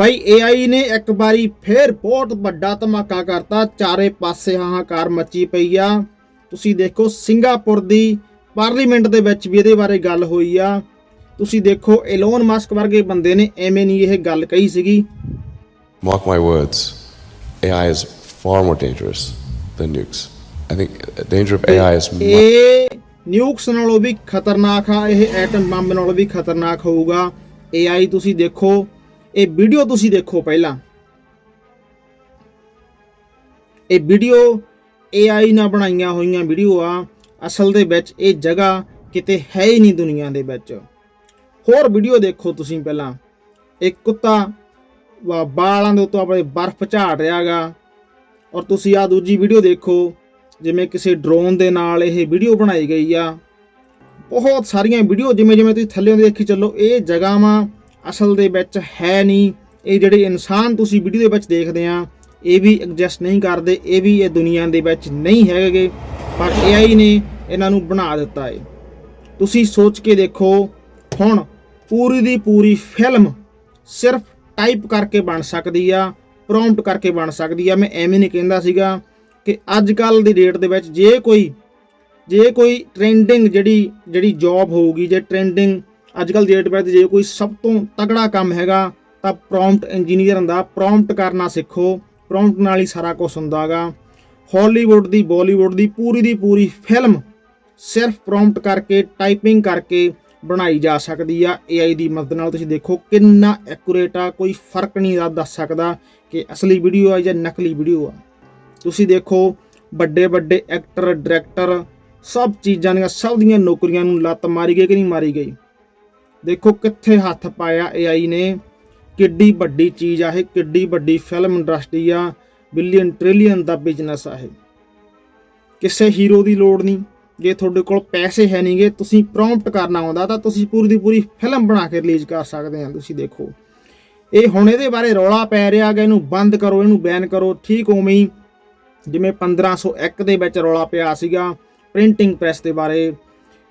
ਬਾਈ AI ਨੇ ਇੱਕ ਵਾਰੀ ਫੇਰ ਬਹੁਤ ਵੱਡਾ ਧਮਾਕਾ ਕਰਤਾ। ਚਾਰੇ ਪਾਸੇ ਹਾਹਾਕਾਰ ਮੱਚੀ ਪਈ ਆ। ਤੁਸੀਂ ਦੇਖੋ ਸਿੰਗਾਪੁਰ ਦੀ ਪਾਰਲੀਮੈਂਟ ਦੇ ਵਿੱਚ ਵੀ ਇਹਦੇ ਬਾਰੇ ਗੱਲ ਹੋਈ ਆ। ਤੁਸੀਂ ਦੇਖੋ ਐਲੋਨ ਮਸਕ ਵਰਗੇ ਬੰਦੇ ਨੇ ਐਵੇਂ ਨਹੀਂ ਇਹ ਗੱਲ ਕਹੀ ਸੀਗੀ। AI is far more dangerous than nukes. I think the danger of AI is much ਇਹ ਨਿਊਕਸ ਨਾਲੋਂ ਵੀ ਖਤਰਨਾਕ ਆ। ਇਹ ਐਟਮ ਬੰਬ ਨਾਲੋਂ ਵੀ ਖਤਰਨਾਕ ਹੋਊਗਾ। AI ਤੁਸੀਂ ਦੇਖੋ ਇਹ ਵੀਡੀਓ ਤੁਸੀਂ ਦੇਖੋ ਪਹਿਲਾਂ। ਇਹ ਵੀਡੀਓ AI ਨਾਲ ਬਣਾਈਆਂ ਹੋਈਆਂ ਵੀਡੀਓ ਆ। ਅਸਲ ਦੇ ਵਿੱਚ ਇਹ ਜਗ੍ਹਾ ਕਿਤੇ ਹੈ ਹੀ ਨਹੀਂ ਦੁਨੀਆ ਦੇ ਵਿੱਚ। ਹੋਰ ਵੀਡੀਓ ਦੇਖੋ ਤੁਸੀਂ ਪਹਿਲਾਂ। ਇੱਕ ਕੁੱਤਾ ਵਾ- ਬਾਲਾਂ ਦੇ ਉੱਤੋਂ ਆਪਣੇ ਬਰਫ਼ ਝਾੜ ਰਿਹਾਗਾ। ਔਰ ਤੁਸੀਂ ਆ ਦੂਜੀ ਵੀਡੀਓ ਦੇਖੋ, ਜਿਵੇਂ ਕਿਸੇ ਡਰੋਨ ਦੇ ਨਾਲ ਇਹ ਵੀਡੀਓ ਬਣਾਈ ਗਈ ਆ। ਬਹੁਤ ਸਾਰੀਆਂ ਵੀਡੀਓ ਜਿਵੇਂ ਜਿਵੇਂ ਤੁਸੀਂ ਥੱਲੇ ਦੇਖੀ ਚੱਲੋ, ਇਹ ਜਗ੍ਹਾਵਾਂ ਅਸਲ ਦੇ ਵਿੱਚ ਹੈ ਨਹੀਂ। ਇਹ ਜਿਹੜੇ ਇਨਸਾਨ ਤੁਸੀਂ ਵੀਡੀਓ ਦੇ ਵਿੱਚ ਦੇਖਦੇ ਆ, ਇਹ ਵੀ ਐਗਜ਼ਿਸਟ ਨਹੀਂ ਕਰਦੇ, ਇਹ ਵੀ ਇਹ ਦੁਨੀਆ ਦੇ ਵਿੱਚ ਨਹੀਂ ਹੈਗੇ, ਪਰ AI ਨੇ ਇਹਨਾਂ ਨੂੰ ਬਣਾ ਦਿੱਤਾ ਹੈ ਤੁਸੀਂ ਸੋਚ ਕੇ ਦੇਖੋ, ਹੁਣ ਪੂਰੀ ਦੀ ਪੂਰੀ ਫਿਲਮ ਸਿਰਫ ਟਾਈਪ ਕਰਕੇ ਬਣ ਸਕਦੀ ਆ ਪ੍ਰੌਂਪਟ ਕਰਕੇ ਬਣ ਸਕਦੀ ਆ। ਮੈਂ ਐਵੇਂ ਨਹੀਂ ਕਹਿੰਦਾ ਸੀਗਾ ਕਿ ਅੱਜ ਕੱਲ ਦੀ ਡੇਟ ਦੇ ਵਿੱਚ ਜੇ ਕੋਈ ਜੇ ਕੋਈ ਟ੍ਰੈਂਡਿੰਗ ਜਿਹੜੀ ਜਿਹੜੀ ਜੌਬ ਹੋਊਗੀ, ਜੇ ਟ੍ਰੈਂਡਿੰਗ ਅੱਜ ਕੱਲ ਡੇਟ ਵਿੱਚ ਜੇ ਕੋਈ ਸਭ ਤੋਂ ਤਗੜਾ ਕੰਮ ਹੈਗਾ, ਤਾਂ ਪ੍ਰੌਂਪਟ ਇੰਜੀਨੀਅਰ ਹੁੰਦਾ। ਪ੍ਰੌਂਪਟ ਕਰਨਾ ਸਿੱਖੋ। ਪ੍ਰੌਂਪਟ ਨਾਲ ਹੀ ਸਾਰਾ ਕੁਝ ਹੁੰਦਾਗਾ ਹਾਲੀਵੁੱਡ ਦੀ ਬਾਲੀਵੁੱਡ ਦੀ ਪੂਰੀ ਦੀ ਪੂਰੀ ਫਿਲਮ ਸਿਰਫ ਪ੍ਰੌਂਪਟ ਕਰਕੇ ਟਾਈਪਿੰਗ ਕਰਕੇ ਬਣਾਈ ਜਾ ਸਕਦੀ ਆ। AI ਦੀ ਮਦਦ ਨਾਲ ਤੁਸੀਂ ਦੇਖੋ ਕਿੰਨਾ ਐਕੂਰੇਟ ਆ। ਕੋਈ ਫ਼ਰਕ ਨਹੀਂ ਦੱਸ ਸਕਦਾ ਕਿ ਅਸਲੀ ਵੀਡੀਓ ਆ ਜਾਂ ਨਕਲੀ ਵੀਡੀਓ ਆ। ਤੁਸੀਂ ਦੇਖੋ ਵੱਡੇ ਵੱਡੇ ਐਕਟਰ ਡਾਇਰੈਕਟਰ ਸਭ ਚੀਜ਼ਾਂ ਦੀਆਂ, ਸਭ ਦੀਆਂ ਨੌਕਰੀਆਂ ਨੂੰ ਲੱਤ ਮਾਰੀ ਗਈ ਕਿ ਨਹੀਂ ਮਾਰੀ ਗਈ? ਦੇਖੋ ਕਿੱਥੇ ਹੱਥ ਪਾਇਆ AI ਨੇ। ਕਿੱਡੀ ਵੱਡੀ ਚੀਜ਼ ਆ ਇਹ, ਕਿੱਡੀ ਵੱਡੀ ਫਿਲਮ ਇੰਡਸਟਰੀ ਆ। ਬਿਲੀਅਨ ਟ੍ਰਿਲੀਅਨ ਦਾ ਬਿਜ਼ਨਸ ਆ ਇਹ। ਕਿਸੇ ਹੀਰੋ ਦੀ ਲੋੜ ਨਹੀਂ। ਜੇ ਤੁਹਾਡੇ ਕੋਲ ਪੈਸੇ ਹੈ ਨਹੀਂਗੇ ਤੁਸੀਂ ਪ੍ਰੌਂਪਟ ਕਰਨਾ ਆਉਂਦਾ ਤਾਂ ਤੁਸੀਂ ਪੂਰੀ ਦੀ ਪੂਰੀ ਫਿਲਮ ਬਣਾ ਕੇ ਰਿਲੀਜ਼ ਕਰ ਸਕਦੇ ਆ, ਤੁਸੀਂ ਦੇਖੋ। ਇਹ ਹੁਣ ਇਹਦੇ ਬਾਰੇ ਰੌਲਾ ਪੈ ਰਿਹਾ ਕਿ ਇਹਨੂੰ ਬੰਦ ਕਰੋ, ਇਹਨੂੰ ਬੈਨ ਕਰੋ। ਠੀਕ ਉਵੇਂ ਹੀ, ਜਿਵੇਂ 1501 ਦੇ ਵਿੱਚ ਰੌਲਾ ਪਿਆ ਸੀਗਾ ਪ੍ਰਿੰਟਿੰਗ ਪ੍ਰੈਸ ਦੇ ਬਾਰੇ।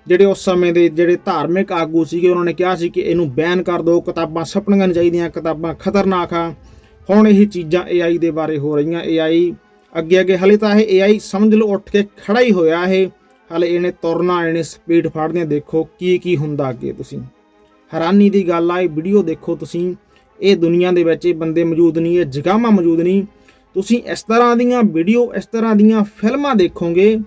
ਜਿਹੜੇ ਉਸ ਸਮੇਂ ਦੇ ਜਿਹੜੇ ਧਾਰਮਿਕ ਆਗੂ ਸੀਗੇ, ਉਹਨਾਂ ਨੇ ਕਿਹਾ ਸੀ ਕਿ ਇਹਨੂੰ ਬੈਨ ਕਰ ਦਿਓ, ਕਿਤਾਬਾਂ ਛਪਣੀਆਂ ਨਹੀਂ ਚਾਹੀਦੀਆਂ, ਕਿਤਾਬਾਂ ਖਤਰਨਾਕ ਆ। ਹੁਣ ਇਹ ਚੀਜ਼ਾਂ AI ਦੇ ਬਾਰੇ ਹੋ ਰਹੀਆਂ। AI ਅੱਗੇ ਅੱਗੇ ਹਲੇ ਤਾਂ ਇਹ AI ਸਮਝ ਲਓ, ਉੱਠ ਕੇ ਖੜਾ ਹੀ ਹੋਇਆ ਇਹ। ਹਲੇ ਇਹਨੇ ਤੁਰਨਾ, ਇਹਨੇ ਸਪੀਡ ਫੜਦੀਆਂ ਦੇਖੋ ਕੀ ਕੀ ਹੁੰਦਾ ਅੱਗੇ ਤੁਸੀਂ। ਹੈਰਾਨੀ ਦੀ ਗੱਲ ਆ, ਇਹ ਵੀਡੀਓ ਦੇਖੋ ਤੁਸੀਂ। ਇਹ ਦੁਨੀਆ ਦੇ ਵਿੱਚ ਇਹ ਬੰਦੇ ਮੌਜੂਦ ਨਹੀਂ, ਇਹ ਜਗ੍ਹਾਵਾਂ ਮੌਜੂਦ ਨਹੀਂ। ਤੁਸੀਂ ਇਸ ਤਰ੍ਹਾਂ ਦੀਆਂ ਵੀਡੀਓ ਇਸ ਤਰ੍ਹਾਂ ਦੀਆਂ ਫਿਲਮਾਂ ਦੇਖੋਗੇ,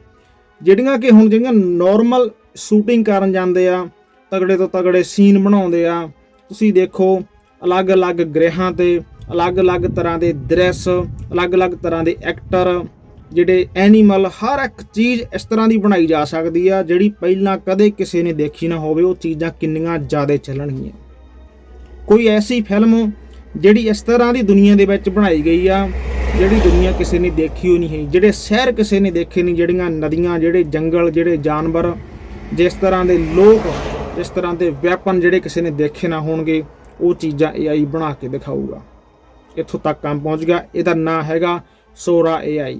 ਜਿਹੜੀਆਂ ਕਿ ਹੁਣ ਜਿਹੜੀਆਂ ਨਾਰਮਲ ਸ਼ੂਟਿੰਗ ਕਰਨ ਜਾਂਦੇ ਆ, ਤਗੜੇ ਤੋਂ ਤਗੜੇ ਸੀਨ ਬਣਾਉਂਦੇ ਆ। ਤੁਸੀਂ ਦੇਖੋ, ਅਲੱਗ-ਅਲੱਗ ਗ੍ਰਹਿਾਂ ਤੇ, ਅਲੱਗ-ਅਲੱਗ ਤਰ੍ਹਾਂ ਦੇ ਦ੍ਰਿਸ਼ ਅਲੱਗ-ਅਲੱਗ ਤਰ੍ਹਾਂ ਦੇ ਐਕਟਰ ਜਿਹੜੇ ਐਨੀਮਲ ਹਰ ਇੱਕ ਚੀਜ਼ ਇਸ ਤਰ੍ਹਾਂ ਦੀ ਬਣਾਈ ਜਾ ਸਕਦੀ ਆ, ਜਿਹੜੀ ਪਹਿਲਾਂ ਕਦੇ ਕਿਸੇ ਨੇ ਦੇਖੀ ਨਾ ਹੋਵੇ, ਉਹ ਚੀਜ਼ਾਂ ਕਿੰਨੀਆਂ ਜ਼ਿਆਦਾ ਚੱਲਣਗੀਆਂ। ਕੋਈ ਐਸੀ ਫਿਲਮ ਜਿਹੜੀ ਇਸ ਤਰ੍ਹਾਂ ਦੀ ਦੁਨੀਆ ਦੇ ਵਿੱਚ ਬਣਾਈ ਗਈ ਆ, ਜਿਹੜੀ ਦੁਨੀਆ ਕਿਸੇ ਨੇ ਦੇਖੀ ਹੋ ਨਹੀਂ ਹੈ ਜਿਹੜੇ ਸ਼ਹਿਰ ਕਿਸੇ ਨੇ ਦੇਖੇ ਨਹੀਂ, ਜਿਹੜੀਆਂ ਨਦੀਆਂ, ਜਿਹੜੇ ਜੰਗਲ, ਜਿਹੜੇ ਜਾਨਵਰ ਜਿਸ ਤਰ੍ਹਾਂ ਦੇ ਲੋਕ, ਜਿਸ ਤਰ੍ਹਾਂ ਦੇ ਵੈਪਨ ਜਿਹੜੇ ਕਿਸੇ ਨੇ ਦੇਖੇ ਨਾ ਹੋਣਗੇ, ਉਹ ਚੀਜ਼ਾਂ AI ਬਣਾ ਕੇ ਦਿਖਾਊਗਾ। ਇੱਥੋਂ ਤੱਕ ਕੰਮ ਪਹੁੰਚ ਗਿਆ। ਇਹਦਾ ਨਾਂ ਹੈਗਾ ਸੋਰਾ AI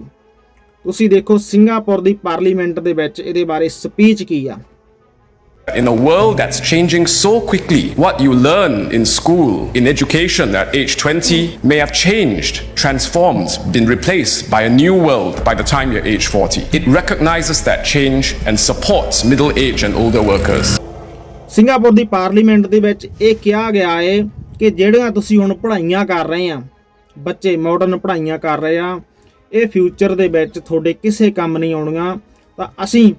ਤੁਸੀਂ ਦੇਖੋ ਸਿੰਗਾਪੁਰ ਦੀ ਪਾਰਲੀਮੈਂਟ ਦੇ ਵਿੱਚ ਇਹਦੇ ਬਾਰੇ ਸਪੀਚ ਕੀ ਆ? In a world that's changing so quickly, what you learn in school, in education at age 20 may have changed, transformed, been replaced by a new world by the time you're age 40. It recognizes that change and supports middle age and older workers. Singapore the parliament ਦੇ ਵਿੱਚ ਇਹ ਕਿਹਾ ਗਿਆ ਹੈ ਕਿ ਜਿਹੜੀਆਂ ਤੁਸੀਂ ਹੁਣ ਪੜ੍ਹਾਈਆਂ ਕਰ ਰਹੇ ਆ ਬੱਚੇ ਮਾਡਰਨ ਪੜ੍ਹਾਈਆਂ ਕਰ ਰਹੇ ਆ ਇਹ ਫਿਊਚਰ ਦੇ ਵਿੱਚ ਤੁਹਾਡੇ ਕਿਸੇ ਕੰਮ ਨਹੀਂ ਆਉਣੀਆਂ ਤਾਂ ਅਸੀਂ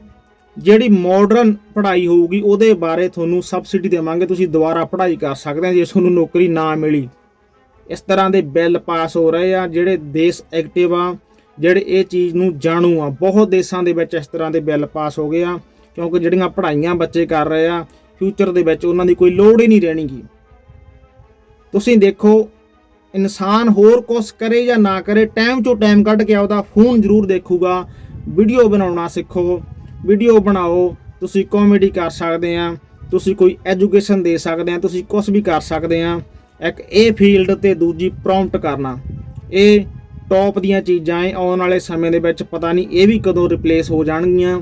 ਜਿਹੜੀ ਮਾਡਰਨ ਪੜ੍ਹਾਈ ਹੋਊਗੀ, ਉਹਦੇ ਬਾਰੇ ਤੁਹਾਨੂੰ ਸਬਸਿਡੀ ਦੇਵਾਂਗੇ, ਤੁਸੀਂ ਦੁਬਾਰਾ ਪੜ੍ਹਾਈ ਕਰ ਸਕਦੇ ਆ ਜੇ ਤੁਹਾਨੂੰ ਨੌਕਰੀ ਨਾ ਮਿਲੀ। ਇਸ ਤਰ੍ਹਾਂ ਦੇ ਬਿੱਲ ਪਾਸ ਹੋ ਰਹੇ ਆ, ਜਿਹੜੇ ਦੇਸ਼ ਐਕਟਿਵ ਆ, ਜਿਹੜੇ ਇਹ ਚੀਜ਼ ਨੂੰ ਜਾਣੂ ਆ। ਬਹੁਤ ਦੇਸ਼ਾਂ ਦੇ ਵਿੱਚ ਇਸ ਤਰ੍ਹਾਂ ਦੇ ਬਿੱਲ ਪਾਸ ਹੋ ਗਏ ਆ, ਕਿਉਂਕਿ ਜਿਹੜੀਆਂ ਪੜ੍ਹਾਈਆਂ ਬੱਚੇ ਕਰ ਰਹੇ ਆ ਫਿਊਚਰ ਦੇ ਵਿੱਚ ਉਹਨਾਂ ਦੀ ਕੋਈ ਲੋੜ ਹੀ ਨਹੀਂ ਰਹਿਣੀਗੀ। ਤੁਸੀਂ ਦੇਖੋ, ਇਨਸਾਨ ਹੋਰ ਕੁਛ ਕਰੇ ਜਾਂ ਨਾ ਕਰੇ ਟਾਈਮ ਚੋਂ ਟਾਈਮ ਕੱਢ ਕੇ ਆਪਦਾ ਫੋਨ ਜ਼ਰੂਰ ਦੇਖੂਗਾ ਵੀਡੀਓ ਬਣਾਉਣਾ ਸਿੱਖੋ। ਵੀਡੀਓ ਬਣਾਓ, ਤੁਸੀਂ ਕਾਮੇਡੀ ਕਰ ਸਕਦੇ ਆ, ਤੁਸੀਂ ਕੋਈ ਐਜੂਕੇਸ਼ਨ ਦੇ ਸਕਦੇ ਆ, ਤੁਸੀਂ ਕੁਝ ਵੀ ਕਰ ਸਕਦੇ ਆ। ਇੱਕ ਇਹ ਫੀਲਡ ਤੇ ਦੂਜੀ ਪ੍ਰੌਂਪਟ ਕਰਨਾ। ਇਹ ਟੌਪ ਦੀਆਂ ਚੀਜ਼ਾਂ ਐ, ਆਉਣ ਵਾਲੇ ਸਮੇਂ ਦੇ ਵਿੱਚ ਪਤਾ ਨਹੀਂ ਇਹ ਵੀ ਕਦੋਂ ਰਿਪਲੇਸ ਹੋ ਜਾਣਗੀਆਂ।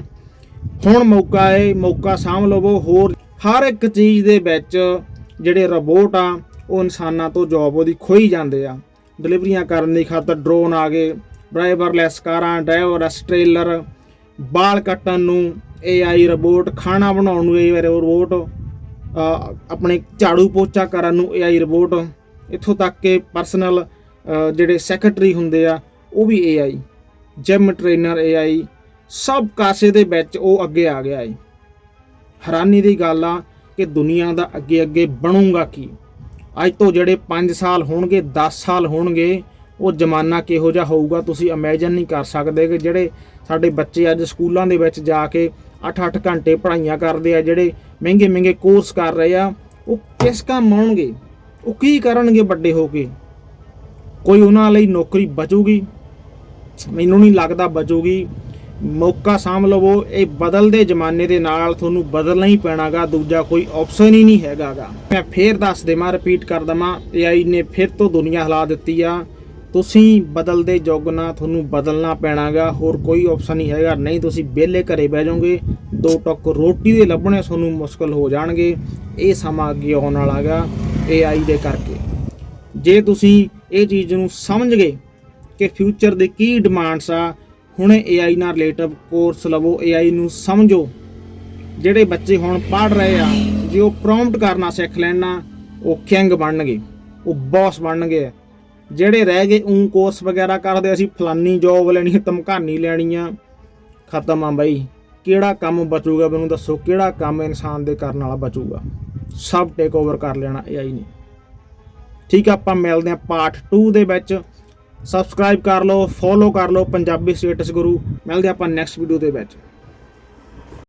ਹੁਣ ਮੌਕਾ ਹੈ ਮੌਕਾ ਸਾਂਭ ਲਵੋ, ਹੋਰ ਹਰ ਇੱਕ ਚੀਜ਼ ਦੇ ਵਿੱਚ ਜਿਹੜੇ ਰੋਬੋਟ ਆ, ਉਹ ਇਨਸਾਨਾਂ ਤੋਂ ਜੌਬ ਉਹਦੀ ਖੋਈ ਜਾਂਦੇ ਆ। ਡਿਲੀਵਰੀਆਂ ਕਰਨ ਦੀ ਖਾਤਰ ਡਰੋਨ ਆ ਗਏ ਡਰਾਈਵਰਲੈਸ ਕਾਰਾਂ ਡਰਾਈਵਰਲੈਸ ਟ੍ਰੇਲਰ ਬਾਲ ਕੱਟਣ ਨੂੰ AI ਰੋਬੋਟ ਖਾਣਾ ਬਣਾਉਣ ਨੂੰ AI ਰੋਬੋਟ ਅ, ਆਪਣੇ ਝਾੜੂ ਪੋਚਾ ਕਰਨ ਨੂੰ AI ਰੋਬੋਟ ਇੱਥੋਂ ਤੱਕ ਕਿ ਪਰਸਨਲ ਜਿਹੜੇ ਸੈਕਟਰੀ ਹੁੰਦੇ ਆ ਉਹ ਵੀ AI ਜਿਮ ਟ੍ਰੇਨਰ AI ਸਭ ਕਾਸੇ ਦੇ ਵਿੱਚ ਉਹ ਅੱਗੇ ਆ ਗਿਆ ਹੈ ਹੈਰਾਨੀ ਦੀ ਗੱਲ ਆ ਕਿ ਦੁਨੀਆ ਦਾ ਅੱਗੇ ਅੱਗੇ ਬਣੂਗਾ ਕੀ? ਅੱਜ ਤੋਂ ਜਿਹੜੇ 5 ਸਾਲ ਹੋਣਗੇ 10 ਸਾਲ ਹੋਣਗੇ ਉਹ ਜ਼ਮਾਨਾ ਕਿਹੋ ਜਿਹਾ ਹੋਊਗਾ, ਤੁਸੀਂ ਇਮੇਜਿਨ ਨਹੀਂ ਕਰ ਸਕਦੇ ਕਿ ਜਿਹੜੇ ਸਾਡੇ ਬੱਚੇ ਅੱਜ ਸਕੂਲਾਂ ਦੇ ਵਿੱਚ ਜਾ ਕੇ 8-8 ਘੰਟੇ ਪੜ੍ਹਾਈਆਂ ਕਰਦੇ ਆ, ਜਿਹੜੇ ਮਹਿੰਗੇ ਮਹਿੰਗੇ ਕੋਰਸ ਕਰ ਰਹੇ ਆ, ਉਹ ਕਿਸ ਕੰਮ ਆਉਣਗੇ? ਉਹ ਕੀ ਕਰਨਗੇ ਵੱਡੇ ਹੋ ਕੇ? ਕੋਈ ਉਹਨਾਂ ਲਈ ਨੌਕਰੀ ਬਚੂਗੀ? ਮੈਨੂੰ ਨਹੀਂ ਲੱਗਦਾ ਬਚੂਗੀ। ਮੌਕਾ ਸਾਂਭ ਲਵੋ, ਇਹ ਬਦਲਦੇ ਜ਼ਮਾਨੇ ਦੇ ਨਾਲ ਤੁਹਾਨੂੰ ਬਦਲਣਾ ਹੀ ਪੈਣਾਗਾ, ਦੂਜਾ ਕੋਈ ਆਪਸ਼ਨ ਹੀ ਨਹੀਂ ਹੈਗਾਗਾ। ਮੈਂ ਫੇਰ ਦੱਸ ਦੇਵਾਂ ਰਿਪੀਟ ਕਰ ਦਵਾਂ AI ਨੇ ਫਿਰ ਤੋਂ ਦੁਨੀਆ ਹਿਲਾ ਦਿੱਤੀ ਆ। ਤੁਸੀਂ ਬਦਲਦੇ ਯੁੱਗ ਨਾਲ ਤੁਹਾਨੂੰ ਬਦਲਣਾ ਪੈਣਾਗਾ, ਹੋਰ ਕੋਈ ਆਪਸ਼ਨ ਨਹੀਂ ਹੈਗਾ। ਨਹੀਂ, ਤੁਸੀਂ ਵਿਹਲੇ ਘਰੇ ਬਹਿ ਜਾਓਗੇ, ਦੋ ਟੱਕ ਰੋਟੀ ਦੇ ਲੱਭਣੇ ਤੁਹਾਨੂੰ ਮੁਸ਼ਕਲ ਹੋ ਜਾਣਗੇ। ਇਹ ਸਮਾਂ ਅੱਗੇ ਆਉਣ ਵਾਲਾ ਵਾਲਾਗਾ AI ਦੇ ਕਰਕੇ। ਜੇ ਤੁਸੀਂ ਇਹ ਚੀਜ਼ ਨੂੰ ਸਮਝ ਗਏ ਕਿ ਫਿਊਚਰ ਦੇ ਕੀ ਡਿਮਾਂਡਸ ਆ, ਹੁਣੇ AI ਨਾਲ ਰਿਲੇਟਿਵ ਕੋਰਸ ਲਵੋ AI ਨੂੰ ਸਮਝੋ। ਜਿਹੜੇ ਬੱਚੇ ਹੁਣ ਪੜ੍ਹ ਰਹੇ ਆ, ਜੇ ਉਹ ਪ੍ਰੌਂਪਟ ਕਰਨਾ ਸਿੱਖ ਲੈਣਾ ਉਹ ਕਿੰਗ ਬਣਨਗੇ, ਉਹ ਬੌਸ ਬਣਨਗੇ। ਜਿਹੜੇ ਰਹਿ ਗਏ ਉਂ ਕੋਰਸ ਵਗੈਰਾ ਕਰਦੇ, ਅਸੀਂ ਫਲਾਨੀ ਜੋਬ ਲੈਣੀ, ਧਮਕਾਨੀ ਲੈਣੀ ਆ ਖਤਮ ਆ ਬਾਈ। ਕਿਹੜਾ ਕੰਮ ਬਚੂਗਾ ਮੈਨੂੰ ਦੱਸੋ, ਕਿਹੜਾ ਕੰਮ ਇਨਸਾਨ ਦੇ ਕਰਨ ਵਾਲਾ ਬਚੂਗਾ? ਸਭ ਟੇਕ ਓਵਰ ਕਰ ਲੈਣਾ AI ਨੇ। ਠੀਕ ਆ, ਆਪਾਂ ਮਿਲਦੇ ਆ ਪਾਰਟ 2 ਦੇ ਵਿੱਚ। ਸਬਸਕ੍ਰਾਈਬ ਕਰ ਲਓ ਫੋਲੋ ਕਰ ਲਓ, ਪੰਜਾਬੀ ਸਟੇਟਸ ਗੁਰੂ ਮਿਲਦੇ ਆਪਾਂ ਨੈਕਸਟ ਵੀਡੀਓ ਦੇ ਵਿੱਚ।